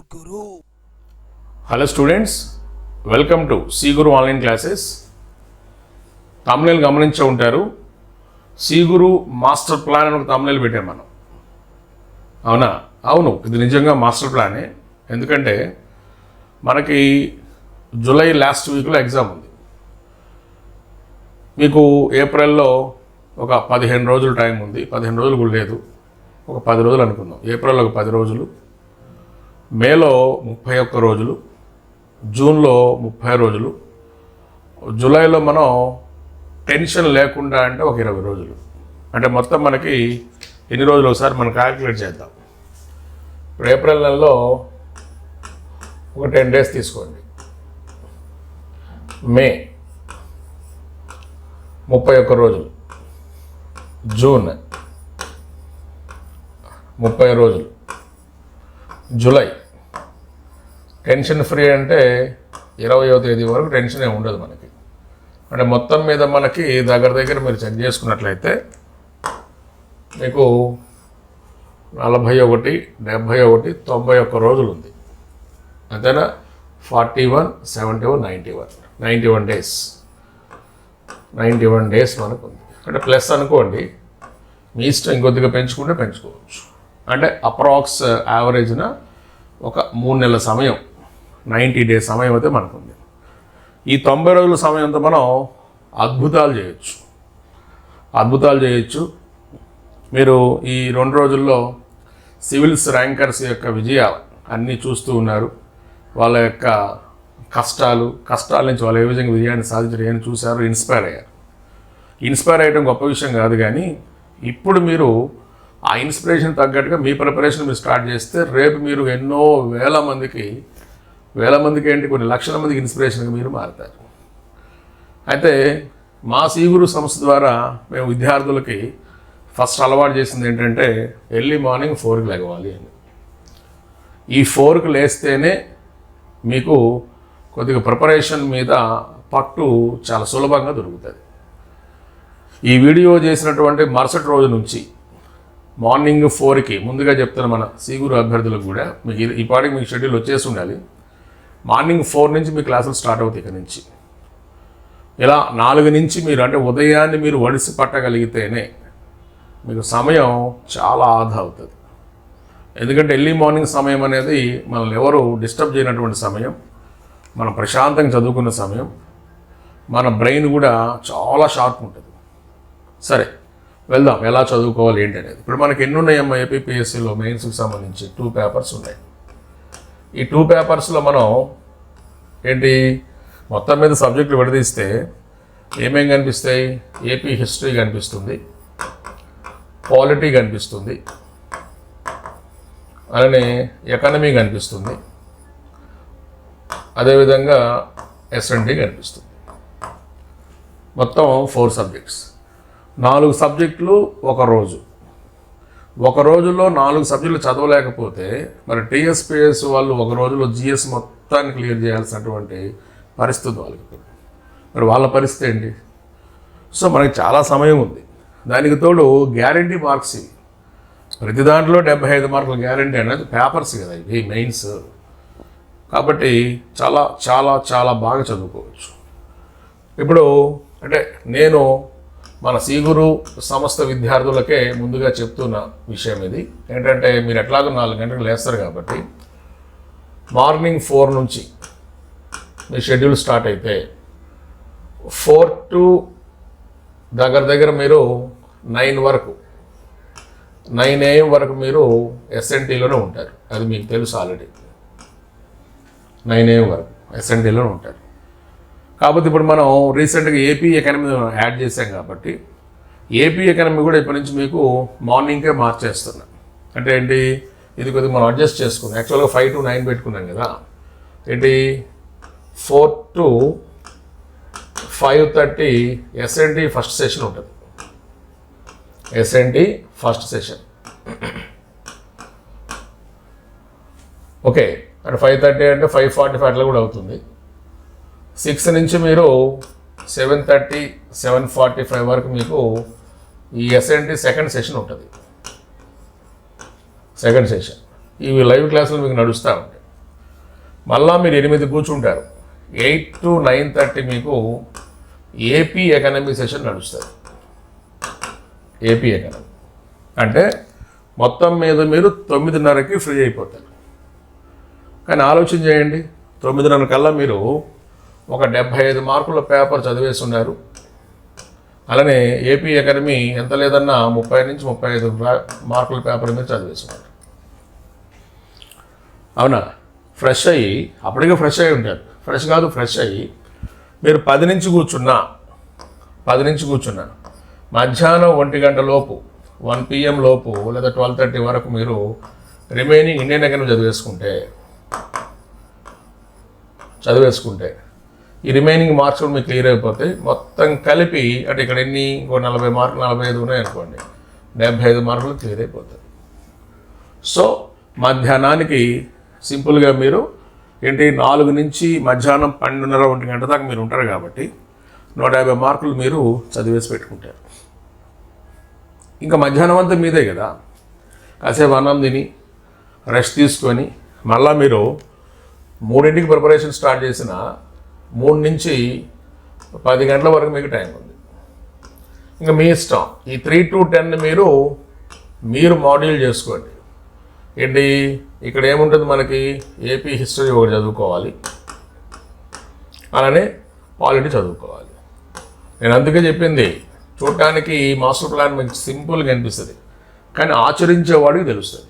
Guru. Hello students welcome to C Guru online classes తమిళలు గమనించే ఉంటారు. C Guru master plan అని ఒక తమిళలు పెట్టాం మనం. అవునా? అవును ఇది నిజంగా మాస్టర్ ప్లానే ఎందుకంటే మనకి జూలై లాస్ట్ వీక్లో ఎగ్జామ్ ఉంది. మీకు ఏప్రిల్లో ఒక పదిహేను రోజులు టైం ఉంది. పదిహేను రోజులు కూడా లేదు. ఒక పది రోజులు అనుకుందాం. ఏప్రిల్లో ఒక పది రోజులు. మేలో ముప్పై ఒక్క రోజులు జూన్లో ముప్పై రోజులు జూలైలో మనం టెన్షన్ లేకుండా అంటే ఒక ఇరవై రోజులు. అంటే మొత్తం మనకి ఎన్ని రోజులు ఒకసారి మనం క్యాలిక్యులేట్ చేద్దాం. ఇప్పుడు ఏప్రిల్ నెలలో ఒక టెన్ డేస్ తీసుకోండి. మే ముప్పై ఒక్క రోజులు జూన్ ముప్పై రోజులు జూలై టెన్షన్ ఫ్రీ అంటే ఇరవయో తేదీ వరకు టెన్షన్ ఏమి ఉండదు మనకి. అంటే మొత్తం మీద మనకి దగ్గర దగ్గర మీరు చెక్ చేసుకున్నట్లయితే మీకు నలభై ఒకటి డెబ్భై ఒకటి తొంభై ఒక్క రోజులు ఉంది అంతేనా? Forty one seventy one ninety one. Ninety one days. Ninety one days మనకు ఉంది అంటే ప్లస్ అనుకోండి మీ ఇష్టం ఇంకొద్దిగా పెంచుకుంటే పెంచుకోవచ్చు. అంటే అప్రాక్స్ యావరేజ్న ఒక మూడు నెలల సమయం. నైంటీ డేస్ సమయం అయితే మనకుంది. ఈ తొంభై రోజుల సమయంతో మనం అద్భుతాలు చేయొచ్చు. అద్భుతాలు చేయొచ్చు. మీరు ఈ రెండు రోజుల్లో సివిల్స్ ర్యాంకర్స్ యొక్క విజయాలు అన్నీ చూస్తూ ఉన్నారు. వాళ్ళ యొక్క కష్టాలు కష్టాల నుంచి వాళ్ళు ఏ విధంగా విజయాన్ని సాధించడం ఏమని చూశారు ఇన్స్పైర్ అయ్యారు. ఇన్స్పైర్ అయ్యడం గొప్ప విషయం కాదు కానీ ఇప్పుడు మీరు ఆ ఇన్స్పిరేషన్ తగ్గట్టుగా మీ ప్రిపరేషన్ మీరు స్టార్ట్ చేస్తే రేపు మీరు ఎన్నో వేల మందికి వేల మందికి ఏంటి? కొన్ని లక్షల మందికి ఇన్స్పిరేషన్గా మీరు మారుతారు. అయితే మా సీగురు సంస్థ ద్వారా మేము విద్యార్థులకి ఫస్ట్ అలవాటు చేసింది ఏంటంటే ఎర్లీ మార్నింగ్ ఫోర్కి లెగవాలి అని. ఈ ఫోర్కి లేస్తేనే మీకు కొద్దిగా ప్రిపరేషన్ మీద పట్టు చాలా సులభంగా దొరుకుతుంది. ఈ వీడియో చేసినటువంటి మరుసటి రోజు నుంచి మార్నింగ్ ఫోర్కి ముందుగా చెప్తాను మన సీగురు అభ్యర్థులకు కూడా మీకు ఈ పాటికి మీకు షెడ్యూల్ వచ్చేసి ఉండాలి. మార్నింగ్ ఫోర్ నుంచి మీ క్లాసులు స్టార్ట్ అవుతాయి ఇక నుంచి. ఇలా నాలుగు నుంచి మీరు అంటే ఉదయాన్నే మీరు వడిసి పట్టగలిగితేనే మీకు సమయం చాలా ఆదా అవుతుంది. ఎందుకంటే ఎర్లీ మార్నింగ్ సమయం అనేది మనల్ని ఎవరు డిస్టర్బ్ చేయనటువంటి సమయం మనం ప్రశాంతంగా చదువుకున్న సమయం మన బ్రెయిన్ కూడా చాలా షార్ప్ ఉంటుంది. సరే వెళ్దాం ఎలా చదువుకోవాలి ఏంటి అనేది. ఇప్పుడు మనకి ఎన్ని ఉన్నాయమ్మా ఏపీపీఎస్సీలో మెయిన్స్కి సంబంధించి? టూ పేపర్స్ ఉన్నాయి. ఈ టూ పేపర్స్లో మనం ఏంటి మొత్తం మీద సబ్జెక్టులు విడదీస్తే ఏమేం కనిపిస్తాయి? ఏపీ హిస్టరీ కనిపిస్తుంది. పాలిటీ కనిపిస్తుంది. అలానే ఎకానమీ కనిపిస్తుంది. అదేవిధంగా ఎస్ఎన్టీ కనిపిస్తుంది. మొత్తం ఫోర్ సబ్జెక్ట్స్ నాలుగు సబ్జెక్టులు ఒక రోజు. ఒక రోజులో నాలుగు సబ్జెక్టులు చదవలేకపోతే మరి టీఎస్పిఎస్ వాళ్ళు ఒక రోజులో జిఎస్ మొత్తాన్ని క్లియర్ చేయాల్సినటువంటి పరిస్థితి వాళ్ళకి. మరి వాళ్ళ పరిస్థితి ఏంటి? సో మనకి చాలా సమయం ఉంది. దానికి తోడు గ్యారంటీ మార్క్స్ ఇవి. ప్రతి దాంట్లో డెబ్బై ఐదు మార్కుల గ్యారంటీ అనేది పేపర్స్ కదా ఇవి మెయిన్స్. కాబట్టి చాలా చాలా చాలా బాగా చదువుకోవచ్చు. ఇప్పుడు అంటే నేను మన సీగురు సంస్థ విద్యార్థులకే ముందుగా చెప్తున్న విషయం ఇది. ఏంటంటే మీరు ఎట్లాగో నాలుగు గంటలకు లేస్తారు కాబట్టి మార్నింగ్ ఫోర్ నుంచి మీ షెడ్యూల్ స్టార్ట్ అయితే ఫోర్ టు దగ్గర దగ్గర మీరు నైన్ వరకు నైన్ ఏఎం వరకు మీరు ఎస్ఎన్టీలోనే ఉంటారు. అది మీకు తెలుసు ఆల్రెడీ. నైన్ ఏఎం వరకు ఎస్ఎన్టీలోనే ఉంటారు. కాకపోతే ఇప్పుడు మనం రీసెంట్గా ఏపీ ఎకానమీ యాడ్ చేసాం కాబట్టి ఏపీ ఎకానమీ కూడా ఇప్పటి నుంచి మీకు మార్నింగ్కే మార్చేస్తున్నాం అంటే ఏంటి? ఇది కొద్దిగా మనం అడ్జస్ట్ చేసుకున్నాం యాక్చువల్గా ఫైవ్ టు నైన్ పెట్టుకున్నాం కదా. ఏంటి? Four to five thirty SNT first session ఉంటుంది. ఎస్ఎన్డి ఫస్ట్ సెషన్ ఓకే అంటే ఫైవ్ థర్టీ అంటే ఫైవ్ ఫార్టీ ఫైవ్ అట్లా కూడా అవుతుంది. సిక్స్ నుంచి మీరు seven thirty seven forty five వరకు మీకు ఈ ఎస్ఎన్టీ సెకండ్ సెషన్ ఉంటుంది. సెకండ్ సెషన్ ఇవి లైవ్ క్లాసులు మీకు నడుస్తూ ఉంటాయి. మళ్ళా మీరు ఎనిమిది కూర్చుంటారు. ఎయిట్ టు నైన్ థర్టీ మీకు ఏపీ ఎకనమీ సెషన్ నడుస్తుంది. ఏపీ ఎకనమీ అంటే మొత్తం మీద మీరు తొమ్మిదిన్నరకి ఫ్రీ అయిపోతారు. కానీ ఆలోచన చేయండి. తొమ్మిదిన్నర కల్లా మీరు ఒక డెబ్భై ఐదు మార్కుల పేపర్ చదివేసి ఉన్నారు అలానే ఏపీ అకాడమీ ఎంత లేదన్నా ముప్పై నుంచి ముప్పై ఐదు మార్కుల పేపర్ మీద చదివేస్తున్నారు అవునా? ఫ్రెష్ అయ్యి అప్పటికే ఫ్రెష్ అయ్యి ఉంటారు. ఫ్రెష్ కాదు ఫ్రెష్ అయ్యి. మీరు పది నుంచి కూర్చున్నా పది నుంచి కూర్చున్నా మధ్యాహ్నం ఒంటి గంట లోపు వన్ పిఎం లోపు లేదా ట్వెల్వ్ థర్టీ వరకు మీరు రిమైనింగ్ ఇండియన్ అకాడమీ చదివేసుకుంటే చదివేసుకుంటే ఈ రిమైనింగ్ మార్క్స్ కూడా మీకు క్లియర్ అయిపోతాయి. మొత్తం కలిపి అంటే ఇక్కడ ఎన్ని? ఇంకో నలభై మార్కులు నలభై ఐదు ఉన్నాయి అనుకోండి. డెబ్బై ఐదు మార్కులు క్లియర్ అయిపోతాయి. సో మధ్యాహ్నానికి సింపుల్గా మీరు ఏంటి? నాలుగు నుంచి మధ్యాహ్నం పన్నెండున్నర ఒంటి గంట దాకా మీరు ఉంటారు కాబట్టి నూట యాభై మార్కులు మీరు చదివేసి పెట్టుకుంటారు. ఇంకా మధ్యాహ్నం అంతా మీదే కదా. కాసేపు అన్నం తిని రెస్ట్ తీసుకొని మళ్ళీ మీరు మూడింటికి ప్రిపరేషన్ స్టార్ట్ చేసిన మూడు నుంచి పది గంటల వరకు మీకు టైం ఉంది. ఇంకా మీ ఇష్టం. ఈ త్రీ టు టెన్ మీరు మీరు మాడ్యూల్ చేసుకోండి. ఏంటి? ఇక్కడ ఏముంటుంది మనకి? ఏపీ హిస్టరీ ఒకటి చదువుకోవాలి. అలానే పాలిటీ చదువుకోవాలి. నేను అందుకే చెప్పింది చూడటానికి ఈ మాస్టర్ ప్లాన్ మీకు సింపుల్గా అనిపిస్తుంది. కానీ ఆచరించేవాడికి తెలుస్తుంది.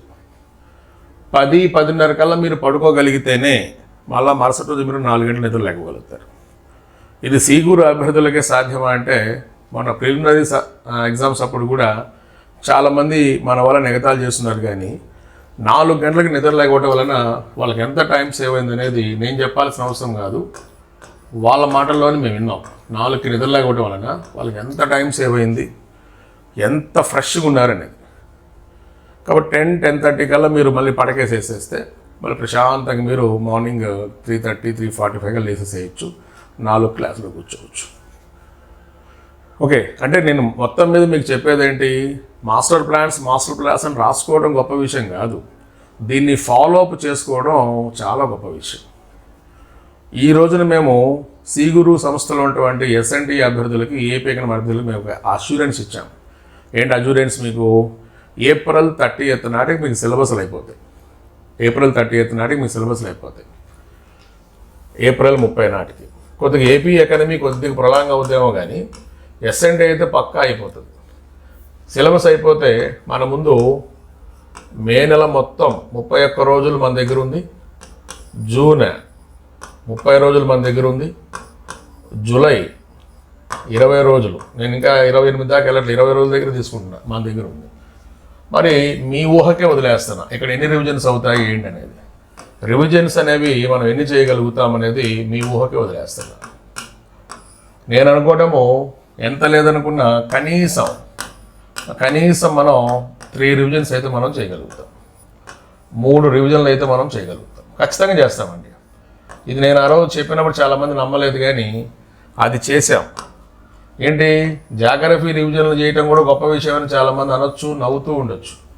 పది పదిన్నర కల్లా మీరు పడుకోగలిగితేనే మళ్ళా మరుసటి రోజు మీరు నాలుగు గంటల నిద్ర లేకపోగలుగుతారు. ఇది సీగూరు అభ్యర్థులకే సాధ్యమా అంటే మన ప్రిలిమినరీ ఎగ్జామ్స్ అప్పుడు కూడా చాలామంది మన వల్ల నిగతాలు చేస్తున్నారు కానీ నాలుగు గంటలకు నిద్ర లేకపోవడం వలన వాళ్ళకి ఎంత టైం సేవ్ అయింది అనేది నేను చెప్పాల్సిన అవసరం కాదు. వాళ్ళ మాటల్లోనే మేము విన్నాం. నాలుగుకి నిద్ర లేకపోవడం వలన వాళ్ళకి ఎంత టైం సేవ్ అయింది ఎంత ఫ్రెష్గా ఉన్నారనేది. కాబట్టి టెన్ టెన్ థర్టీ కల్లా మీరు మళ్ళీ పడకేసేసేస్తే మళ్ళీ ప్రశాంతంగా మీరు morning three thirty three forty ఫైవ్గా లేసేసేయచ్చు. నాలుగు క్లాసులో కూర్చోవచ్చు. ఓకే అంటే నేను మొత్తం మీద మీకు చెప్పేది ఏంటి? మాస్టర్ ప్లాన్స్ మాస్టర్ ప్లాన్స్ అని రాసుకోవడం గొప్ప విషయం కాదు. దీన్ని ఫాలో అప్ చేసుకోవడం చాలా గొప్ప విషయం. ఈ రోజున మేము సీగురు సంస్థలో ఉన్నటువంటి ఎస్ఎన్టీ అభ్యర్థులకి ఏపీకన అభ్యర్థులకు మేము అష్యూరెన్స్ ఇచ్చాం. ఏంటి అష్యూరెన్స్ మీకు? ఏప్రిల్ థర్టీ ఎత్ నాటికి మీకు సిలబస్లు అయిపోతాయి. ఏప్రిల్ థర్టీ ఎయిత్ నాటికి మీ సిలబస్లు అయిపోతాయి. ఏప్రిల్ ముప్పై నాటికి. కొద్దిగా ఏపీ ఎకానమీ కొద్దిగా ప్రొలాంగ్ అవుతామో కానీ ఎస్ఎన్టీ అయితే పక్కా అయిపోతుంది. సిలబస్ అయిపోతే మన ముందు మే నెల మొత్తం ముప్పై ఒక్క రోజులు మన దగ్గర ఉంది. జూన్ ముప్పై రోజులు మన దగ్గర ఉంది. జూలై ఇరవై రోజులు. నేను ఇంకా ఇరవై ఎనిమిది దాకా వెళ్ళట్లేదు. ఇరవై రోజుల దగ్గర తీసుకుంటున్నా. మన దగ్గర ఉంది. మరి మీ ఊహకే వదిలేస్తున్నా. ఇక్కడ ఎన్ని రివిజన్స్ అవుతాయి ఏంటి అనేది రివిజన్స్ అనేవి మనం ఎన్ని చేయగలుగుతాం అనేది మీ ఊహకే వదిలేస్తున్నా. నేను అనుకోవడము ఎంత లేదనుకున్నా కనీసం కనీసం మనం త్రీ రివిజన్స్ అయితే మనం చేయగలుగుతాం. మూడు రివిజన్లు అయితే మనం చేయగలుగుతాం. ఖచ్చితంగా చేస్తామండి. ఇది నేను ఆ రోజు చెప్పినప్పుడు చాలామంది నమ్మలేదు కానీ అది చేసాం ఏంటి? జాగ్రఫీ రివిజన్లు చేయటం కూడా గొప్ప విషయం అని చాలామంది అనొచ్చు నవ్వుతూ ఉండొచ్చు.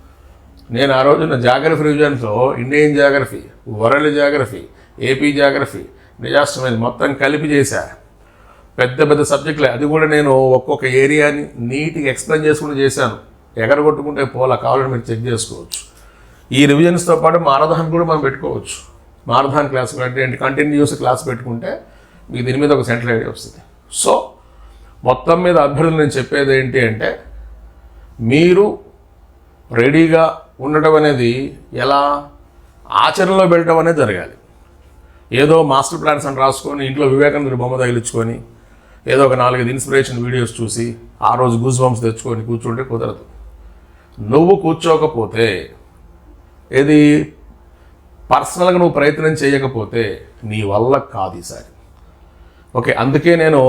నేను ఆ రోజున geography రివిజన్స్లో Indian geography world geography AP geography disaster మీద మొత్తం కలిపి చేశా. పెద్ద పెద్ద సబ్జెక్టులే. అది కూడా నేను ఒక్కొక్క ఏరియాని నీట్గా ఎక్స్ప్లెయిన్ చేసుకుంటూ చేశాను. ఎగరగొట్టుకుంటే పోలా కావాలని మీరు చెక్ చేసుకోవచ్చు. ఈ రివిజన్స్తో పాటు మారథాన్ కూడా మనం పెట్టుకోవచ్చు. మారథాన్ క్లాస్ అంటే కంటిన్యూస్ క్లాస్ పెట్టుకుంటే మీకు దీని మీద ఒక సెంట్రల్ ఐడియా వస్తుంది. సో మొత్తం మీద అభ్యర్థులు నేను చెప్పేది ఏంటి అంటే మీరు రెడీగా ఉండటం అనేది ఎలా? ఆచరణలో పెట్టడం అనేది జరగాలి. ఏదో మాస్టర్ ప్లాన్స్ అని రాసుకొని ఇంట్లో వివేకానందుడి బొమ్మ తగిలించుకొని ఏదో ఒక నాలుగైదు ఇన్స్పిరేషన్ వీడియోస్ చూసి ఆ రోజు గూస్ బంప్స్ తెచ్చుకొని కూర్చుంటే కుదరదు. నువ్వు కూర్చోకపోతే ఏది? పర్సనల్గా నువ్వు ప్రయత్నం చేయకపోతే నీ వల్ల కాదు ఈసారి. ఓకే అందుకే నేను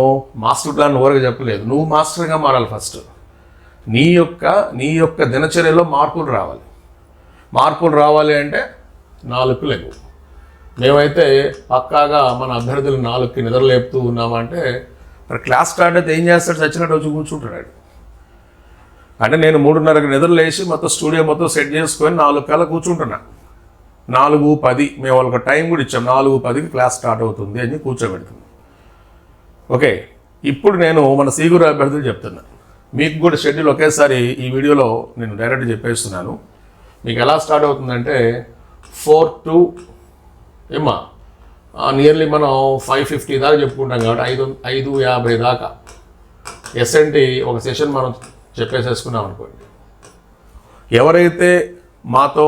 మాస్టర్ ప్లాన్ ఓరగా చెప్పలేదు. నువ్వు మాస్టర్గా మారాలి ఫస్ట్. నీ యొక్క నీ యొక్క దినచర్యలో మార్పులు రావాలి. మార్పులు రావాలి అంటే నాలుగు లేవు. మేమైతే పక్కాగా మన అభ్యర్థులు నాలుగుకి నిద్రలేపుతూ ఉన్నామంటే మరి క్లాస్ స్టార్ట్ అయితే ఏం చేస్తాడు? చచ్చినట్టు వచ్చి కూర్చుంటాడు అంటే నేను మూడున్నరకు నిద్రలేసి మొత్తం స్టూడియో మొత్తం సెట్ చేసుకొని నాలుగు కల్లా కూర్చుంటున్నా. నాలుగు పది మేము వాళ్ళకి టైం కూడా ఇచ్చాం. నాలుగు పదికి క్లాస్ స్టార్ట్ అవుతుంది అని కూర్చోబెడుతుంది. ఓకే ఇప్పుడు నేను మన సీగురు అభ్యర్థులు చెప్తున్నా. మీకు కూడా షెడ్యూల్ ఒకేసారి ఈ వీడియోలో నేను డైరెక్ట్ చెప్పేస్తున్నాను. మీకు ఎలా స్టార్ట్ అవుతుందంటే ఫోర్ టు ఏమా నియర్లీ మనం ఫైవ్ ఫిఫ్టీ దాకా చెప్పుకుంటాం కాబట్టి ఐదు ఐదు యాభై దాకా. ఎస్ఎన్టీ ఒక సెషన్ మనం చెప్పేసేసుకున్నాం అనుకోండి. ఎవరైతే మాతో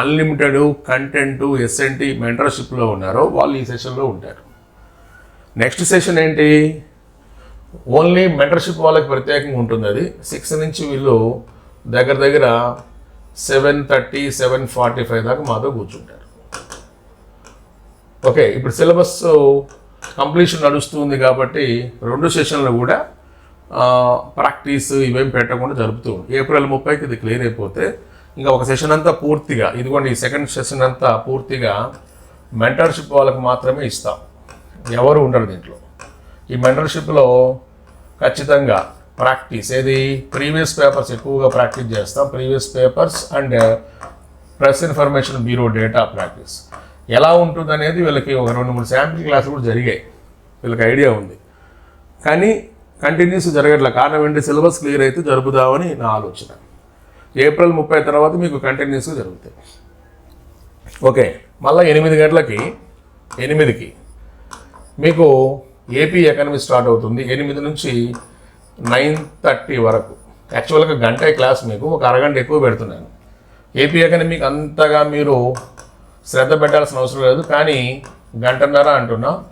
అన్లిమిటెడ్ కంటెంట్ ఎస్ఎన్టీ మెంటర్షిప్లో ఉన్నారో వాళ్ళు ఈ సెషన్లో ఉంటారు. నెక్స్ట్ సెషన్ ఏంటి? ఓన్లీ మెంటర్షిప్ వాళ్ళకి ప్రత్యేకంగా ఉంటుంది అది. సిక్స్ నుంచి వీళ్ళు దగ్గర దగ్గర seven thirty seven forty five దాకా మాతో కూర్చుంటారు. ఓకే ఇప్పుడు సిలబస్ కంప్లీషన్ నడుస్తుంది కాబట్టి రెండు సెషన్లు కూడా ప్రాక్టీస్ ఇవేం పెట్టకుండా జరుపుతూ ఏప్రిల్ ముప్పైకి ఇది క్లియర్ అయిపోతే ఇంకా ఒక సెషన్ అంతా పూర్తిగా ఇదిగోండి ఈ సెకండ్ సెషన్ అంతా పూర్తిగా మెంటర్షిప్ వాళ్ళకి మాత్రమే ఇస్తాం. ఎవరు ఉండరు దీంట్లో. ఈ మెంటర్షిప్లో ఖచ్చితంగా ప్రాక్టీస్ ఏది? ప్రీవియస్ పేపర్స్ ఎక్కువగా ప్రాక్టీస్ చేస్తాం. Previous papers and press information bureau data practice. ఎలా ఉంటుంది అనేది వీళ్ళకి ఒక రెండు మూడు శాంపిల్ క్లాసులు కూడా జరిగాయి. వీళ్ళకి ఐడియా ఉంది. కానీ కంటిన్యూస్ జరగట్లే. కారణం ఏంటి? సిలబస్ క్లియర్ అయితే జరుపుదామని నా ఆలోచన. ఏప్రిల్ ముప్పై తర్వాత మీకు కంటిన్యూస్గా జరుగుతాయి. ఓకే. మళ్ళీ ఎనిమిది గంటలకి ఎనిమిదికి మీకు ఏపీ ఎకానమీ స్టార్ట్ అవుతుంది ఎనిమిది నుంచి నైన్ థర్టీ వరకు. యాక్చువల్గా గంట క్లాస్ మీకు ఒక అరగంట ఎక్కువ పెడుతున్నాను. ఏపీ ఎకనమీకి అంతగా మీరు శ్రద్ధ పెట్టాల్సిన అవసరం లేదు కానీ గంటన్నర అంటున్నా.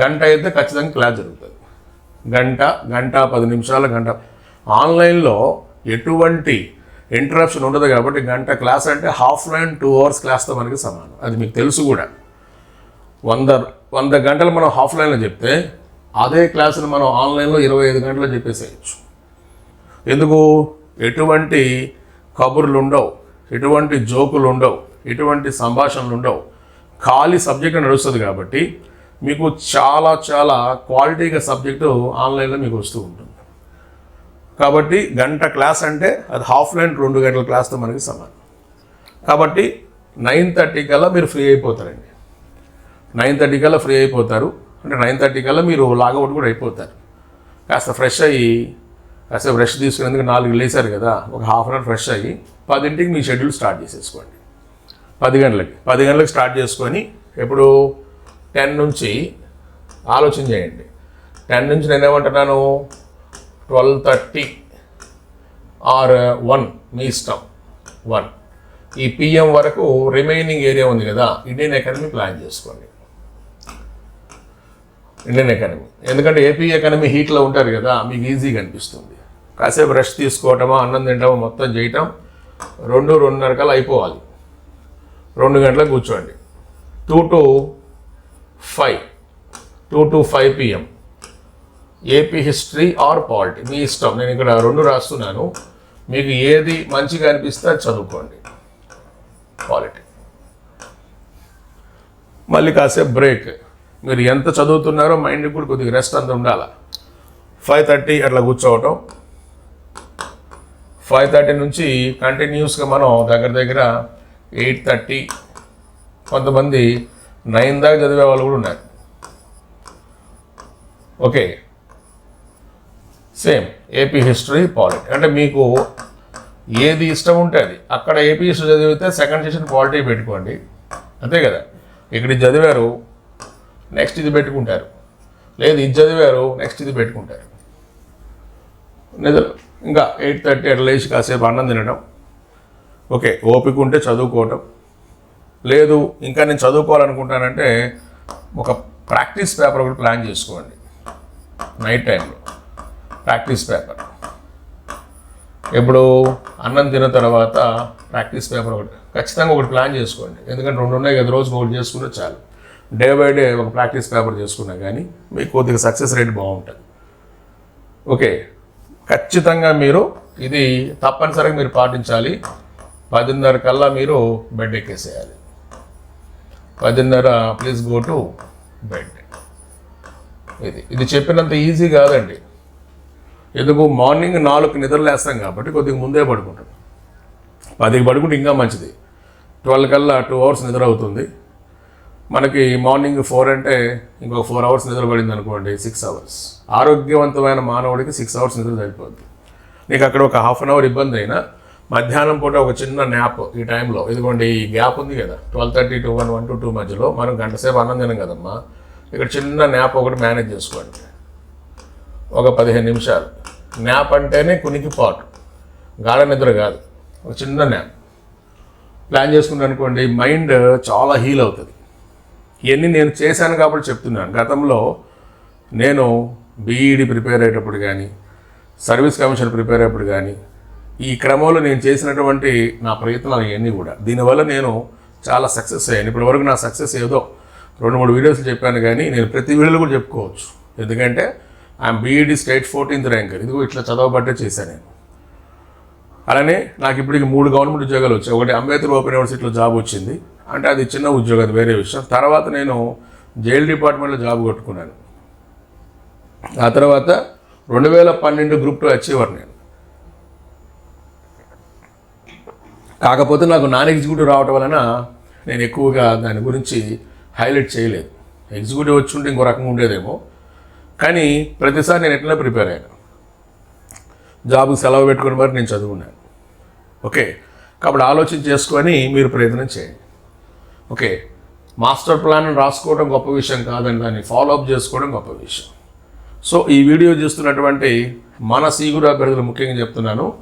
గంట అయితే ఖచ్చితంగా క్లాస్ జరుగుతుంది. గంట గంట పది నిమిషాల గంట. ఆన్లైన్లో ఎటువంటి ఇంటరప్షన్ ఉండదు కాబట్టి గంట క్లాస్ అంటే హాఫ్ లైన్ టూ అవర్స్ క్లాస్తో మనకి సమానం. అది మీకు తెలుసు కూడా. వంద వంద గంటలు మనం హాఫ్ లైన్లో చెప్తే అదే క్లాసును మనం ఆన్లైన్లో ఇరవై ఐదు గంటలు చెప్పేసేయచ్చు. ఎందుకు? ఎటువంటి కబుర్లు ఉండవు ఎటువంటి జోకులు ఉండవు ఎటువంటి సంభాషణలు ఉండవు ఖాళీ సబ్జెక్ట్ నడుస్తుంది కాబట్టి మీకు చాలా చాలా క్వాలిటీగా సబ్జెక్టు ఆన్లైన్లో మీకు వస్తూ ఉంటుంది. కాబట్టి గంట క్లాస్ అంటే అది హాఫ్ లైన్ రెండు గంటల క్లాస్తో మనకి సమానం. కాబట్టి నైన్ థర్టీ కల్లా మీరు ఫ్రీ అయిపోతారండి. నైన్ థర్టీ కల్లా ఫ్రీ అయిపోతారు. అంటే నైన్ థర్టీ కల్లా మీరు లాగౌట్ కూడా అయిపోతారు. కాస్త ఫ్రెష్ అయ్యి కాస్త బ్రష్ తీసుకునేందుకు నాలుగు లేసారు కదా ఒక హాఫ్ అన్ అవర్ ఫ్రెష్ అయ్యి పదింటికి మీ షెడ్యూల్ స్టార్ట్ చేసేసుకోండి. పది గంటలకి పది గంటలకు స్టార్ట్ చేసుకొని ఇప్పుడు టెన్ నుంచి ఆలోచన చేయండి. టెన్ నుంచి నేను ఏమంటున్నాను? ట్వెల్వ్ థర్టీ ఆర్ వన్ మీ ఇష్టం. వన్. ఈ పిఎం వరకు రిమైనింగ్ ఏరియా ఉంది కదా ఇండియన్ అకాడమీ ప్లాన్ చేసుకోండి. ఇండియన్ ఎకానమీ ఎందుకంటే ఏపీ ఎకానమీ హీట్లో ఉంటారు కదా మీకు ఈజీగా అనిపిస్తుంది. కాసేపు రెస్ట్ తీసుకోవటమా అన్నం తింటామో మొత్తం చేయటం రెండు రెండున్నర కల్లా అయిపోవాలి. రెండు గంటలకు కూర్చోండి. Two to five two to five PM AP history or polity మీ ఇష్టం. నేను ఇక్కడ రెండు రాస్తున్నాను. మీకు ఏది మంచిగా అనిపిస్తే అది చదువుకోండి. పాలిటీ మళ్ళీ కాసేపు బ్రేక్ మీరు ఎంత చదువుతున్నారో మైండ్కి కూడా కొద్దిగా రెస్ట్ అంత ఉండాలి? ఫైవ్ థర్టీ అట్లా కూర్చోవటం. ఫైవ్ థర్టీ నుంచి కంటిన్యూస్గా మనం దగ్గర దగ్గర ఎయిట్ థర్టీ కొంతమంది నైన్ దాకా చదివే వాళ్ళు కూడా ఉన్నారు. Okay same AP history polity అంటే మీకు ఏది ఇష్టం ఉంటే అది. అక్కడ ఏపీ హిస్టరీ చదివితే సెకండ్ సెషన్ పాలిటీ పెట్టుకోండి. అంతే కదా? ఇక్కడ చదివారు నెక్స్ట్ ఇది పెట్టుకుంటారు. లేదు ఇది చదివారు నెక్స్ట్ ఇది పెట్టుకుంటారు. నిజం ఇంకా ఎయిట్ థర్టీ అట్లా లేచి కాసేపు అన్నం తినడం. ఓకే ఓపిక ఉంటే చదువుకోవటం. లేదు ఇంకా నేను చదువుకోవాలనుకుంటానంటే ఒక ప్రాక్టీస్ పేపర్ ఒకటి ప్లాన్ చేసుకోండి. నైట్ టైంలో ప్రాక్టీస్ పేపర్. ఇప్పుడు అన్నం తిన్న తర్వాత ప్రాక్టీస్ పేపర్ ఒకటి. ఖచ్చితంగా ఒకటి ప్లాన్ చేసుకోండి. ఎందుకంటే రెండు ఉన్నాయి కదా రోజు ఒకటి చేసుకుంటే చాలు. డే బై డే ఒక ప్రాక్టీస్ పేపర్ చేసుకున్నా కానీ మీకు కొద్దిగా సక్సెస్ రేట్ బాగుంటుంది. ఓకే ఖచ్చితంగా మీరు ఇది తప్పనిసరిగా మీరు పాటించాలి. పదిన్నర కల్లా మీరు బెడ్ ఎక్కేసేయాలి. పదిన్నర ప్లీజ్ గో టు బెడ్ ఇది ఇది చెప్పినంత ఈజీ కాదండి. ఎందుకు? మార్నింగ్ నాలుగు నిద్రలేస్తాం కాబట్టి కొద్దిగా ముందే పడుకుంటాం. పదికి పడుకుంటే ఇంకా మంచిది. ట్వెల్వ్ కల్లా టూ అవర్స్ నిద్ర అవుతుంది. మనకి మార్నింగ్ ఫోర్ అంటే ఇంకొక ఫోర్ అవర్స్ నిద్ర పడింది అనుకోండి సిక్స్ అవర్స్ ఆరోగ్యవంతమైన మానవుడికి సిక్స్ అవర్స్ నిద్ర సరిపోద్ది. నీకు అక్కడ ఒక హాఫ్ అన్ అవర్ ఇబ్బంది అయినా మధ్యాహ్నం పూట ఒక చిన్న న్యాప్ ఈ టైంలో ఇదిగోండి ఈ గ్యాప్ ఉంది కదా twelve thirty to one one to two మధ్యలో మనం గంట సేపు అన్నం తినం కదమ్మా ఇక్కడ చిన్న న్యాప్ ఒకటి మేనేజ్ చేసుకోండి. ఒక పదిహేను నిమిషాలు. న్యాప్ అంటేనే కునికిపాటు గాఢ నిద్ర కాదు. ఒక చిన్న న్యాప్ ప్లాన్ చేసుకుంటే అనుకోండి మైండ్ చాలా హీల్ అవుతుంది. ఇవన్నీ నేను చేశాను కాబట్టి చెప్తున్నాను. గతంలో నేను బీఈడి ప్రిపేర్ అయ్యేటప్పుడు కానీ సర్వీస్ కమిషన్ ప్రిపేర్ అయ్యేటప్పుడు కానీ ఈ క్రమంలో నేను చేసినటువంటి నా ప్రయత్నాలు ఇవన్నీ కూడా. దీనివల్ల నేను చాలా సక్సెస్ అయ్యాను. ఇప్పటి వరకు నా సక్సెస్ ఏదో రెండు మూడు వీడియోస్ చెప్పాను కానీ నేను ప్రతి వీడియోలో కూడా చెప్పుకోవచ్చు. ఎందుకంటే I'm BEd state fourteenth ranker. ఇదిగో ఇట్లా చదవబట్టే చేశాను నేను. అలానే నాకు ఇప్పటికి మూడు గవర్నమెంట్ ఉద్యోగాలు వచ్చాయి. ఒకటి అంబేద్కర్ ఓపెన్ యూనివర్సిటీలో జాబ్ వచ్చింది. అంటే అది చిన్న ఉద్యోగం అది వేరే విషయం. తర్వాత నేను జైల్ డిపార్ట్మెంట్లో జాబ్ కొట్టుకున్నాను. ఆ తర్వాత రెండు వేల పన్నెండు గ్రూప్ టూ అచీవర్ నేను. కాకపోతే నాకు నాన్ ఎగ్జిక్యూటివ్ రావటం వలన నేను ఎక్కువగా దాని గురించి హైలైట్ చేయలేదు. ఎగ్జిక్యూటివ్ వచ్చి ఉంటే ఇంకో రకంగా ఉండేదేమో. కానీ ప్రతిసారి నేను ఎట్లా ప్రిపేర్ అయ్యాను. జాబ్ సెలవు పెట్టుకుని మరి నేను చదువుకున్నాను. ఓకే? కాబట్టి ఆలోచన చేసుకొని మీరు ప్రయత్నం చేయండి. ఓకే? మాస్టర్ ప్లాన్ రాసుకోవడం గొప్ప విషయం కాదండి దాన్ని ఫాలో అప్ చేసుకోవడం గొప్ప విషయం. సో ఈ వీడియో చూస్తున్నటువంటి మన సీగురు అభ్యర్థులు ముఖ్యంగా చెప్తున్నాను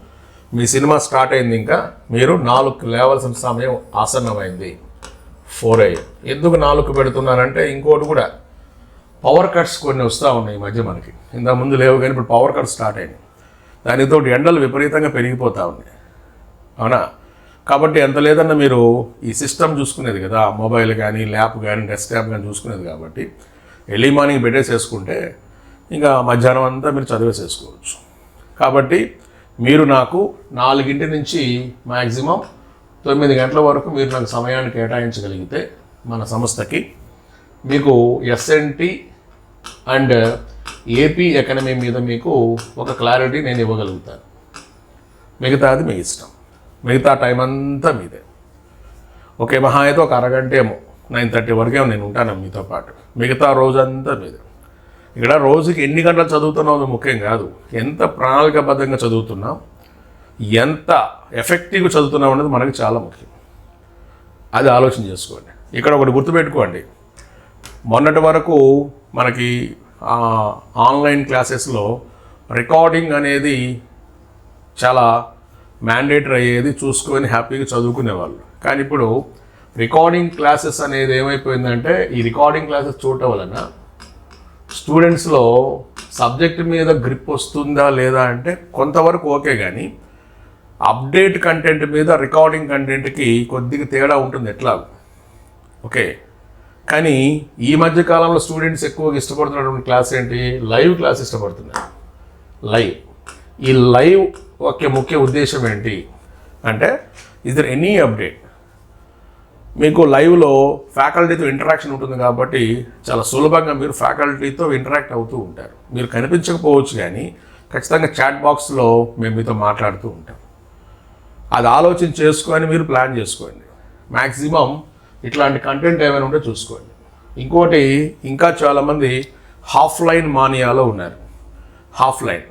మీ సినిమా స్టార్ట్ అయింది ఇంకా మీరు నాలుగు లేవాల్సిన సమయం ఆసన్నమైంది. ఫోర్ అయ్యి. ఎందుకు నాలుగు పెడుతున్నానంటే ఇంకోటి కూడా పవర్ కట్స్ కొన్ని వస్తూ ఉన్నాయి ఈ మధ్య మనకి. ఇంత ముందు లేవు కానీ ఇప్పుడు పవర్ కట్స్ స్టార్ట్ అయినాయి. దానితో ఎండలు విపరీతంగా పెరిగిపోతూ ఉన్నాయి. అవునా? కాబట్టి ఎంత లేదన్నా మీరు ఈ సిస్టమ్ చూసుకునేది కదా మొబైల్ కానీ ల్యాప్ కానీ డెస్క్టాప్ కానీ చూసుకునేది కాబట్టి ఎర్లీ మార్నింగ్ పెట్టేసేసుకుంటే ఇంకా మధ్యాహ్నం అంతా మీరు చదివేసేసుకోవచ్చు. కాబట్టి మీరు నాకు నాలుగింటి నుంచి మ్యాక్సిమం తొమ్మిది గంటల వరకు మీరు నాకు సమయాన్ని కేటాయించగలిగితే మన సంస్థకి మీకు ఎస్ఎన్టీ అండ్ ఏపీ ఎకనమీ మీద మీకు ఒక క్లారిటీ నేను ఇవ్వగలుగుతాను. మిగతాది మీ ఇష్టం. మిగతా టైం అంతా మీదే. ఓకే మహా అయితే ఒక అరగంట ఏమో నైన్ థర్టీ వరకే నేను ఉంటాను మీతో పాటు. మిగతా రోజంతా మీదే. ఇక్కడ రోజుకి ఎన్ని గంటలు చదువుతున్నావు ముఖ్యం కాదు. ఎంత ప్రణాళికాబద్ధంగా చదువుతున్నావు ఎంత ఎఫెక్టివ్గా చదువుతున్నావు అనేది మనకి చాలా ముఖ్యం. అది ఆలోచన చేసుకోండి. ఇక్కడ ఒకటి గుర్తుపెట్టుకోండి. మొన్నటి వరకు మనకి ఆన్లైన్ క్లాసెస్లో రికార్డింగ్ అనేది చాలా మ్యాండేటరీ అయ్యేది చూసుకొని హ్యాపీగా చదువుకునేవాళ్ళు. కానీ ఇప్పుడు రికార్డింగ్ క్లాసెస్ అనేది ఏమైపోయిందంటే ఈ రికార్డింగ్ క్లాసెస్ చూడటం వలన స్టూడెంట్స్లో సబ్జెక్ట్ మీద గ్రిప్ వస్తుందా లేదా అంటే కొంతవరకు ఓకే కానీ అప్డేట్ కంటెంట్ మీద రికార్డింగ్ కంటెంట్కి కొద్దిగా తేడా ఉంటుంది ఎట్లా ఓకే? కానీ ఈ మధ్య కాలంలో స్టూడెంట్స్ ఎక్కువగా ఇష్టపడుతున్నటువంటి క్లాస్ ఏంటి? లైవ్ క్లాస్ ఇష్టపడుతున్నారు. లైవ్ ఈ లైవ్ ఒక ముఖ్య ఉద్దేశం ఏంటి? అంటే ఇస్ దర్ ఎనీ అప్డేట్ మీకు లైవ్లో ఫ్యాకల్టీతో ఇంటరాక్షన్ ఉంటుంది కాబట్టి చాలా సులభంగా మీరు ఫ్యాకల్టీతో ఇంటరాక్ట్ అవుతూ ఉంటారు. మీరు కనిపించకపోవచ్చు కానీ ఖచ్చితంగా చాట్ బాక్స్లో మేము మీతో మాట్లాడుతూ ఉంటాం. అది ఆలోచన చేసుకొని మీరు ప్లాన్ చేసుకోండి. మ్యాక్సిమం ఇట్లాంటి కంటెంట్ ఏమైనా ఉంటే చూసుకోండి. ఇంకోటి ఇంకా చాలామంది హాఫ్ లైన్ మానియాలో ఉన్నారు. హాఫ్ లైన్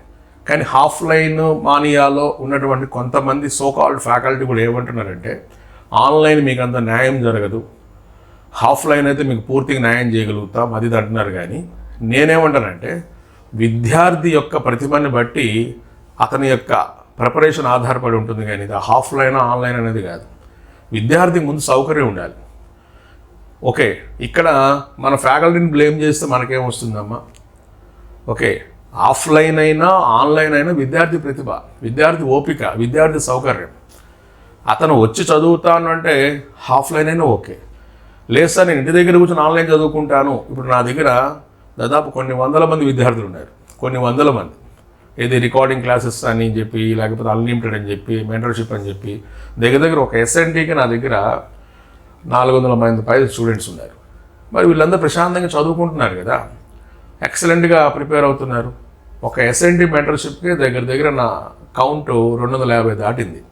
కానీ హాఫ్ లైన్ మానియాలో ఉన్నటువంటి కొంతమంది సోకాల్డ్ ఫ్యాకల్టీ కూడా ఏమంటున్నారంటే ఆన్లైన్ మీకు అంత న్యాయం జరగదు. హాఫ్ లైన్ అయితే మీకు పూర్తిగా న్యాయం చేయగలుగుతాం. అది అంటున్నారు కానీ నేనేమంటానంటే విద్యార్థి యొక్క ప్రతిభని బట్టి అతని యొక్క ప్రిపరేషన్ ఆధారపడి ఉంటుంది కానీ ఇది హాఫ్ లైన్ ఆన్లైన్ అనేది కాదు. విద్యార్థికి ముందు సౌకర్యం ఉండాలి. ఓకే ఇక్కడ మన ఫ్యాకల్టీని బ్లేమ్ చేస్తే మనకేం వస్తుందమ్మా? ఓకే ఆఫ్లైన్ అయినా ఆన్లైన్ అయినా విద్యార్థి ప్రతిభ విద్యార్థి ఓపిక విద్యార్థి సౌకర్యం. అతను వచ్చి చదువుతాను అంటే ఆఫ్లైన్ అయినా ఓకే. లేదు సార్ నేను ఇంటి దగ్గర కూర్చొని ఆన్లైన్ చదువుకుంటాను. ఇప్పుడు నా దగ్గర దాదాపు కొన్ని వందల మంది విద్యార్థులు ఉన్నారు. కొన్ని వందల మంది. ఏది రికార్డింగ్ క్లాసెస్ అని చెప్పి లేకపోతే అన్లిమిటెడ్ అని చెప్పి మెంటర్షిప్ అని చెప్పి దగ్గర దగ్గర ఒక ఎస్ఎన్టీకి నా దగ్గర నాలుగు వందల మంది పై స్టూడెంట్స్ ఉన్నారు. మరి వీళ్ళందరూ ప్రశాంతంగా చదువుకుంటున్నారు కదా. ఎక్సలెంట్గా ప్రిపేర్ అవుతున్నారు. ఒక ఎస్ఎన్టీ మెంటర్షిప్కి దగ్గర దగ్గర నా కౌంట్ రెండు వందల యాభై దాటింది.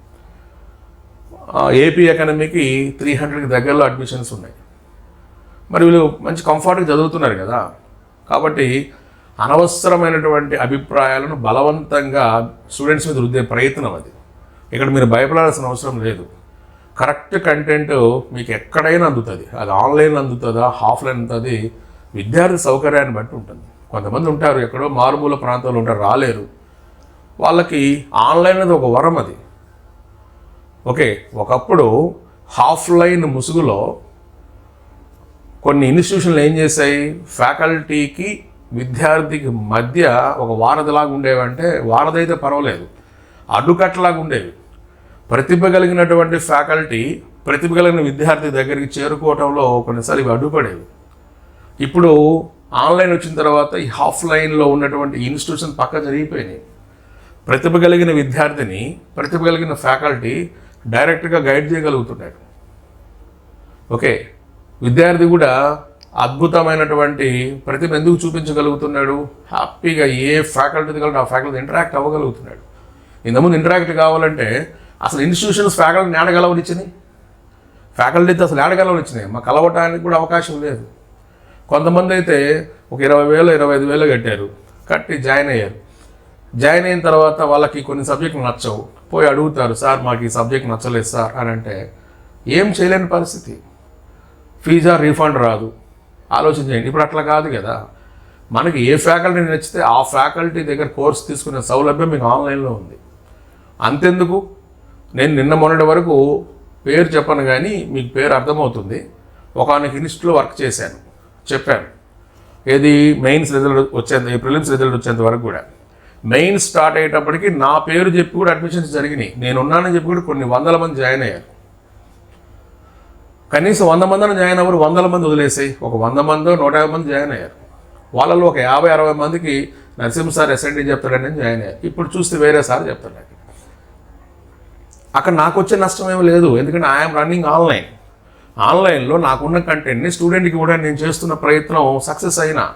ఏపీ ఎకానమీకి త్రీ హండ్రెడ్కి దగ్గరలో అడ్మిషన్స్ ఉన్నాయి. మరి వీళ్ళు మంచి కంఫర్ట్గా చదువుతున్నారు కదా. కాబట్టి అనవసరమైనటువంటి అభిప్రాయాలను బలవంతంగా స్టూడెంట్స్ మీద రుద్దే ప్రయత్నం అది. ఇక్కడ మీరు భయపడాల్సిన అవసరం లేదు. కరెక్ట్ కంటెంట్ మీకు ఎక్కడైనా అందుతుంది. అది ఆన్లైన్ అందుతుందా ఆఫ్లైన్ అందుతుంది విద్యార్థి సౌకర్యాన్ని బట్టి ఉంటుంది. కొంతమంది ఉంటారు ఎక్కడో మారుమూల ప్రాంతాల్లో ఉంటారు రాలేరు. వాళ్ళకి ఆన్లైన్ అనేది ఒక వరం అది. ఓకే ఒకప్పుడు ఆఫ్లైన్ ముసుగులో కొన్ని ఇన్స్టిట్యూషన్లు ఏం చేశాయి? ఫ్యాకల్టీకి విద్యార్థికి మధ్య ఒక వారధిలాగా ఉండేవి అంటే అయితే పర్వాలేదు. అడ్డుకట్టలాగా ఉండేవి. ప్రతిభ కలిగినటువంటి ఫ్యాకల్టీ ప్రతిభ కలిగిన విద్యార్థి దగ్గరికి చేరుకోవటంలో కొన్నిసార్లు ఇవి అడ్డుపడేవి. ఇప్పుడు ఆన్లైన్ వచ్చిన తర్వాత ఈ ఆఫ్లైన్లో ఉన్నటువంటి ఇన్స్టిట్యూషన్ పక్క జరిగిపోయినాయి. ప్రతిభ కలిగిన విద్యార్థిని ప్రతిభ కలిగిన ఫ్యాకల్టీ డైరెక్ట్గా గైడ్ చేయగలుగుతున్నాడు ఓకే విద్యార్థి కూడా అద్భుతమైనటువంటి ప్రతిభ ఎందుకు చూపించగలుగుతున్నాడు? హ్యాపీగా ఏ ఫ్యాకల్టీ కలిగిన ఆ ఫ్యాకల్టీ ఇంటరాక్ట్ అవ్వగలుగుతున్నాడు. ఇంతకుముందు ఇంటరాక్ట్ కావాలంటే అసలు ఇన్స్టిట్యూషన్స్ ఫ్యాకల్టీ ఏడగలవనిచ్చినాయి ఫ్యాకల్టీతో అసలు ఏడగలవనిచ్చినాయి మాకు కలవటానికి కూడా అవకాశం లేదు. కొంతమంది అయితే ఒక ఇరవై వేలు ఇరవై ఐదు వేలు కట్టారు. కట్టి జాయిన్ అయ్యారు. జాయిన్ అయిన తర్వాత వాళ్ళకి కొన్ని సబ్జెక్టులు నచ్చవు. పోయి అడుగుతారు సార్ మాకు ఈ సబ్జెక్ట్ నచ్చలేదు సార్. అని అంటే ఏం చేయలేని పరిస్థితి. ఫీజా రీఫండ్ రాదు. ఆలోచన చేయండి. ఇప్పుడు అట్లా కాదు కదా. మనకి ఏ ఫ్యాకల్టీ నచ్చితే ఆ ఫ్యాకల్టీ దగ్గర కోర్స్ తీసుకునే సౌలభ్యం మీకు ఆన్లైన్లో ఉంది. అంతెందుకు? నేను నిన్న మొన్నటి వరకు పేరు చెప్పను కానీ మీకు పేరు అర్థమవుతుంది. ఒకనొక ఇన్స్టిట్యూట్లో వర్క్ చేశాను. చెప్పాను. ఏది? మెయిన్స్ రిజల్ట్ వచ్చేంత ప్రిలిమ్స్ రిజల్ట్ వచ్చేంత వరకు కూడా. మెయిన్ స్టార్ట్ అయ్యేటప్పటికి నా పేరు చెప్పి కూడా అడ్మిషన్స్ జరిగినాయి. నేను ఉన్నానని చెప్పి కూడా కొన్ని వందల మంది జాయిన్ అయ్యారు. కనీసం వంద మందిని జాయిన్ అవ్వరు వందల మంది వదిలేసాయి. ఒక వంద మంది నూట యాభై మంది జాయిన్ అయ్యారు. వాళ్ళలో ఒక యాభై అరవై మందికి నరసింహ సార్ ఎస్ఎండి చెప్తాడని జాయిన్ అయ్యారు. ఇప్పుడు చూస్తే వేరే సార్ చెప్తాడు నాకు. అక్కడ నాకు వచ్చే నష్టం ఏమీ లేదు. ఎందుకంటే ఐఎమ్ రన్నింగ్ ఆన్లైన్ ఆన్లైన్లో నాకున్న కంటెంట్ని స్టూడెంట్కి కూడా నేను చేస్తున్న ప్రయత్నం సక్సెస్ అయినా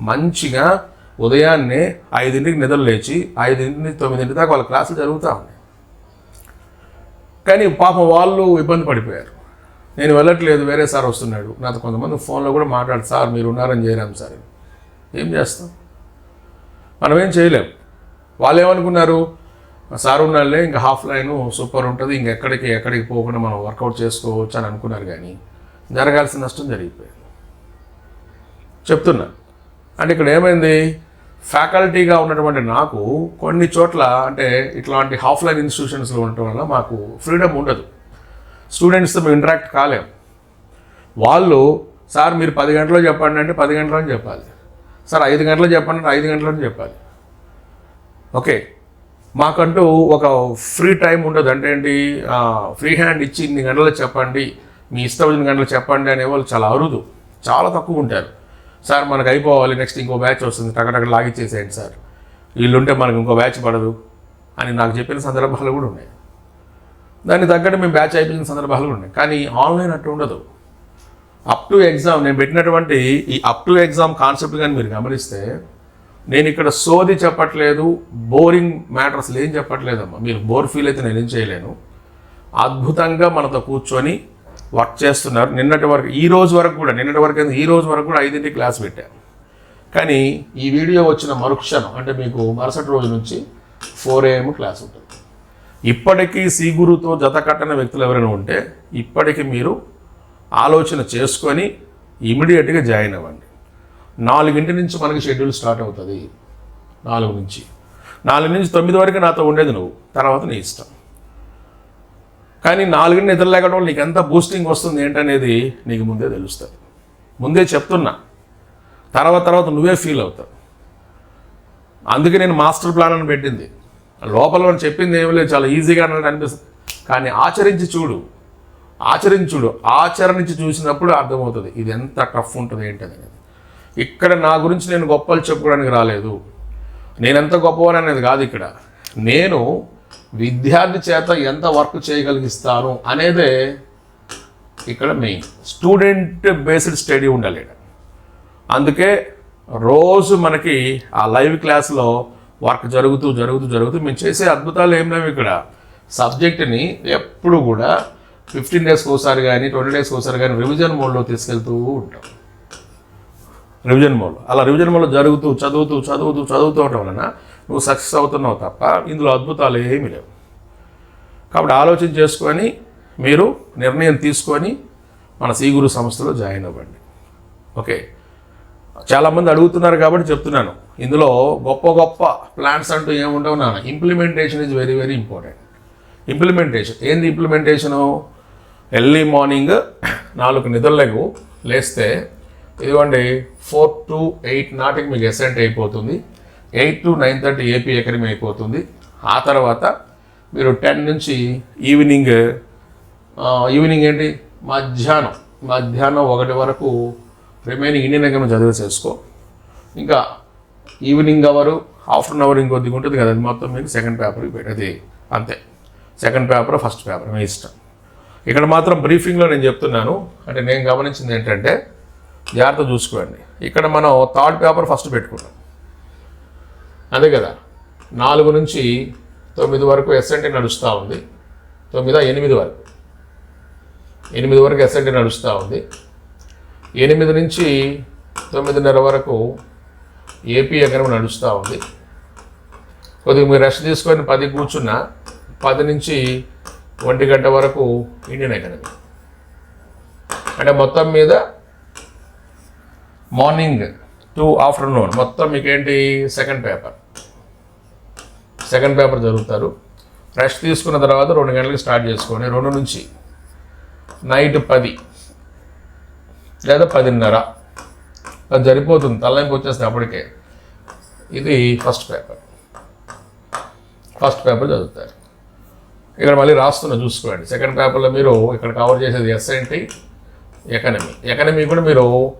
మంచిగా ఉదయాన్నే ఐదింటికి నిద్ర లేచి ఐదింటి తొమ్మిదింటి దాకా వాళ్ళ క్లాసులు జరుగుతూ ఉన్నాయి. కానీ పాపం వాళ్ళు ఇబ్బంది పడిపోయారు. నేను వెళ్ళట్లేదు వేరే సార్ వస్తున్నాడు. నాతో కొంతమంది ఫోన్లో కూడా మాట్లాడు సార్ మీరు ఉన్నారని చేయలేము సార్. ఏం చేస్తాం? మనం ఏం చేయలేం. వాళ్ళు ఏమనుకున్నారు? సార్ ఉన్నాళ్ళే ఇంకా హాఫ్ లైన్ సూపర్ ఉంటుంది. ఇంక ఎక్కడికి ఎక్కడికి పోకుండా మనం వర్కౌట్ చేసుకోవచ్చు అని అనుకున్నారు కానీ జరగాల్సిన నష్టం జరిగిపోయింది. చెప్తున్నా. అంటే ఇక్కడ ఏమైంది? ఫ్యాకల్టీగా ఉన్నటువంటి నాకు కొన్ని చోట్ల అంటే ఇట్లాంటి హాఫ్ లైన్ ఇన్స్టిట్యూషన్స్లో ఉండటం వల్ల మాకు ఫ్రీడమ్ ఉండదు. స్టూడెంట్స్తో మేము ఇంటరాక్ట్ కాలేము. వాళ్ళు సార్ మీరు పది గంటలో చెప్పండి అంటే పది గంటలని చెప్పాలి. సార్ ఐదు గంటలు చెప్పండి అంటే ఐదు గంటలని చెప్పాలి. ఓకే. మాకంటూ ఒక ఫ్రీ టైం ఉండదు. అంటే ఏంటి? ఫ్రీ హ్యాండ్ ఇచ్చి ఇన్ని గంటలు చెప్పండి. మీ ఇష్టం వచ్చిన గంటలు చెప్పండి అనే వాళ్ళు చాలా అరుదు. చాలా తక్కువ ఉంటారు. సార్ మనకు అయిపోవాలి. నెక్స్ట్ ఇంకో బ్యాచ్ వస్తుంది. టకటక లాగిచ్చేసేయండి సార్. వీళ్ళుంటే మనకు ఇంకో బ్యాచ్ పడదు అని నాకు చెప్పిన సందర్భాలు కూడా ఉన్నాయి. దానికి తగ్గట్టు మేము బ్యాచ్ అయిపోయిన సందర్భాలు కూడా ఉన్నాయి. కానీ ఆన్లైన్ అట్టు ఉండదు. అప్ టు ఎగ్జామ్ నేను పెట్టినటువంటి ఈ అప్ టు ఎగ్జామ్ కాన్సెప్ట్ కానీ మీరు గమనిస్తే నేను ఇక్కడ సోది చెప్పట్లేదు బోరింగ్ మ్యాటర్స్ ఏం చెప్పట్లేదమ్మా. మీరు బోర్ ఫీల్ అయితే నేను ఏం చేయలేను. అద్భుతంగా మనతో కూర్చొని వర్క్ చేస్తున్నారు. నిన్నటి వరకు ఈ రోజు వరకు కూడా నిన్నటి వరకు అయితే ఈ రోజు వరకు కూడా ఐదింటి క్లాస్ పెట్టాను కానీ ఈ వీడియో వచ్చిన మరుక్షణం అంటే మీకు మరుసటి రోజు నుంచి ఫోర్ ఏఎం క్లాస్ ఉంటుంది. ఇప్పటికీ సి గురుతో జత కట్టిన వ్యక్తులు ఎవరైనా ఉంటే ఇప్పటికీ మీరు ఆలోచన చేసుకొని ఇమీడియట్గా జాయిన్ అవ్వండి. నాలుగింటి నుంచి మనకి షెడ్యూల్ స్టార్ట్ అవుతుంది. నాలుగు నుంచి. నాలుగు నుంచి తొమ్మిది వరకు నాతో ఉండేది నువ్వు. తర్వాత నీ ఇష్టం. కానీ నాలుగింటి నిద్ర లేకడం నీకు ఎంత బూస్టింగ్ వస్తుంది ఏంటనేది నీకు ముందే తెలుస్తుంది. ముందే చెప్తున్నా. తర్వాత తర్వాత నువ్వే ఫీల్ అవుతావు. అందుకే నేను మాస్టర్ ప్లాన్ అని పెట్టింది. లోపల మనం చెప్పింది ఏమి లేదు చాలా ఈజీగా అన్నట్టు అనిపిస్తుంది. కానీ ఆచరించి చూడు. ఆచరించి చూడు. ఆచరించి చూసినప్పుడు అర్థమవుతుంది. ఇది ఎంత టఫ్ ఉంటుంది ఏంటనేది. ఇక్కడ నా గురించి నేను గొప్పలు చెప్పుకోవడానికి రాలేదు. నేను ఎంత గొప్పవాని అనేది కాదు ఇక్కడ. నేను విద్యార్థి చేత ఎంత వర్క్ చేయగలిగిస్తాను అనేదే ఇక్కడ మెయిన్ స్టూడెంట్ బేస్డ్ స్టడీ ఉండాలి అందుకే రోజు మనకి ఆ లైవ్ క్లాస్లో వర్క్ జరుగుతూ జరుగుతూ జరుగుతూ మేము చేసే అద్భుతాలు ఏం లేవు ఇక్కడ. సబ్జెక్ట్ని ఎప్పుడు కూడా ఫిఫ్టీన్ డేస్కి ఒకసారి కానీ ట్వంటీ డేస్కి ఒకసారి కానీ రివిజన్ మోడ్లో తీసుకెళ్తూ ఉంటాం. రివిజన్ మోడ్ అలా రివిజన్ మోడ్లో జరుగుతూ చదువుతూ చదువుతూ చదువుతూ ఉండటం వలన నువ్వు సక్సెస్ అవుతున్నావు తప్ప ఇందులో అద్భుతాలు ఏమీ లేవు. కాబట్టి ఆలోచన చేసుకొని మీరు నిర్ణయం తీసుకొని మన సీగురు సంస్థలో జాయిన్ అవ్వండి. ఓకే. చాలామంది అడుగుతున్నారు కాబట్టి చెప్తున్నాను. ఇందులో గొప్ప గొప్ప ప్లాన్స్ అంటూ ఏముండవు నా implementation is very very important implementation ఏంది ఇంప్లిమెంటేషను ఎర్లీ మార్నింగ్ నాలుగు నిద్రలకు లేస్తే ఇదిగోండి ఫోర్ టు ఎయిట్ నాటికి మీకు ఎసెంట్ అయిపోతుంది. Eight to nine thirty AP academy అయిపోతుంది. ఆ తర్వాత మీరు టెన్ నుంచి ఈవినింగ్ ఈవినింగ్ ఏంటి? మధ్యాహ్నం. మధ్యాహ్నం ఒకటి వరకు రిమైనింగ్ ఇండియన్ ఎకడమీ చదివేసేసుకో ఇంకా ఈవినింగ్ అవరు ఆఫ్టర్నూన్ అవర్ ఇంకొద్దిగా ఉంటుంది కదా అది మొత్తం మీకు సెకండ్ పేపర్కి పెట్టేది అంతే. సెకండ్ పేపర్ ఫస్ట్ పేపర్ మీ ఇష్టం. ఇక్కడ మాత్రం బ్రీఫింగ్లో నేను చెప్తున్నాను. అంటే నేను గమనించింది ఏంటంటే జాగ్రత్త చూసుకోండి. ఇక్కడ మనం థర్డ్ పేపర్ ఫస్ట్ పెట్టుకున్నాం. అదే కదా? నాలుగు నుంచి తొమ్మిది వరకు ఎస్ఎన్టీ నడుస్తూ ఉంది. తొమ్మిదా ఎనిమిది వరకు. ఎనిమిది వరకు ఎస్ఎన్టీ నడుస్తూ ఉంది. ఎనిమిది నుంచి తొమ్మిదిన్నర వరకు ఏపీ ఎకరం నడుస్తూ ఉంది. కొద్దిగా మీరు రెస్ట్ తీసుకొని పది కూర్చున్నా పది నుంచి ఒంటి గంట వరకు ఇండియన్ ఎకనమీ. అంటే మొత్తం మీద మార్నింగ్ టు ఆఫ్టర్నూన్. మొత్తం మీకేంటి? Second paper. సెకండ్ పేపర్ చదువుతారు రెస్ట్ తీసుకున్న తర్వాత రెండు గంటలకు స్టార్ట్ చేసుకొని రెండు నుంచి నైట్ పది లేదా పదిన్నర. అది సరిపోతుంది. తలనొప్పి వచ్చేస్తుంది అప్పటికే. ఇది ఫస్ట్ పేపర్ ఫస్ట్ పేపర్ చదువుతారు. ఇక్కడ మళ్ళీ రాస్తున్నా చూసుకోండి. సెకండ్ పేపర్లో మీరు ఇక్కడ కవర్ చేసేది ఎస్ఎన్టీ ఎకనమీ ఎకనమీ కూడా మీరు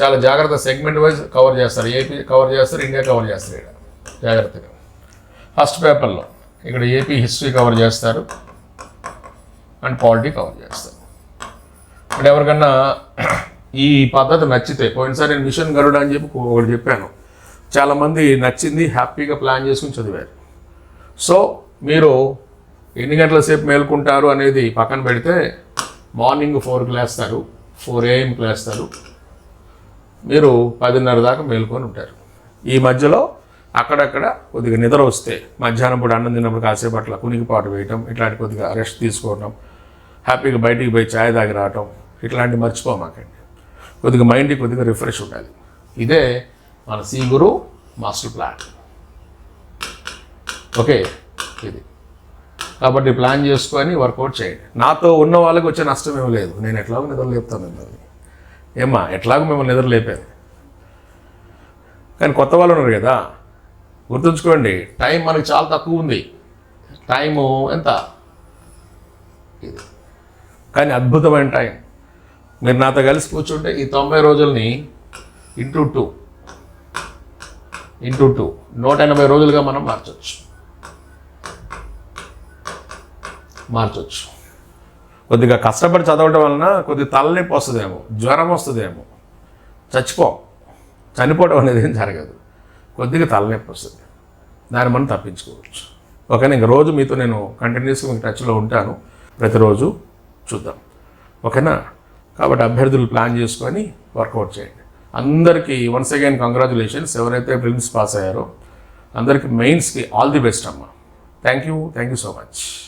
చాలా జాగ్రత్త సెగ్మెంట్ వైజ్ కవర్ చేస్తారు. ఏపీ కవర్ చేస్తారు ఇండియా కవర్ చేస్తారు ఇక్కడ. జాగ్రత్తగా. ఫస్ట్ పేపర్లో ఇక్కడ ఏపీ హిస్టరీ కవర్ చేస్తారు అండ్ పాలిటీ కవర్ చేస్తారు. అంటే ఎవరికన్నా ఈ పద్ధతి నచ్చితే పోయినసారి నేను మిషన్ గరుడ అని చెప్పి ఒకటి చెప్పాను. చాలామంది నచ్చింది హ్యాపీగా ప్లాన్ చేసుకుని చదివారు. సో మీరు ఎన్ని గంటల సేపు మేల్కుంటారు అనేది పక్కన పెడితే మార్నింగ్ ఫోర్కి లేస్తారు ఫోర్ ఏఎంకి లేస్తారు. మీరు పదిన్నర దాకా మేలుకొని ఉంటారు. ఈ మధ్యలో అక్కడక్కడ కొద్దిగా నిద్ర వస్తే మధ్యాహ్నం పూట అన్నం తిన్నప్పుడు కాసేపు అట్లా కునికిపాటు వేయటం ఇట్లాంటి కొద్దిగా రెస్ట్ తీసుకోవటం హ్యాపీగా బయటికి పోయి ఛాయ్ తాగి రావటం ఇట్లాంటివి మర్చిపోమాకండి కొద్దిగా మైండ్కి కొద్దిగా రిఫ్రెష్ ఉండాలి. ఇదే మన C Guru master plan. Okay? ఇది. కాబట్టి ప్లాన్ చేసుకొని వర్కౌట్ చేయండి. నాతో ఉన్న వాళ్ళకి వచ్చే నష్టం ఏం లేదు. నేను ఎట్లాగో నిద్ర లేపుతాను మిమ్మల్ని ఏమ్మా ఎట్లాగో మిమ్మల్ని నిద్ర లేపేది కానీ కొత్త వాళ్ళు ఉన్నారు కదా గుర్తుంచుకోండి టైం మనకి చాలా తక్కువ ఉంది. టైము ఎంత? ఇది. కానీ అద్భుతమైన టైం. మీరు నాతో కలిసి కూర్చుంటే ఈ తొంభై రోజుల్ని ఇంటూ టూ. Into two. నూట ఎనభై రోజులుగా మనం మార్చవచ్చు మార్చవచ్చు కొద్దిగా కష్టపడి చదవటం వలన కొద్దిగా తలనొప్పి వస్తుందేమో జ్వరం వస్తుందేమో. చచ్చిపో. చనిపోవడం అనేది ఏం జరగదు. కొద్దిగా తలనొప్పి వస్తుంది. దాన్ని మనం తప్పించుకోవచ్చు. ఓకేనా ఇంక రోజు మీతో నేను కంటిన్యూస్గా మీకు టచ్లో ఉంటాను. ప్రతిరోజు చూద్దాం. ఓకేనా? కాబట్టి అభ్యర్థులు ప్లాన్ చేసుకొని వర్కౌట్ చేయండి. అందరికీ వన్స్ అగైన్ కంగ్రాచులేషన్స్ ఎవరైతే ప్రిన్స్ పాస్ అయ్యారో అందరికీ మెయిన్స్కి ఆల్ ది బెస్ట్ అమ్మా. Thank you thank you so much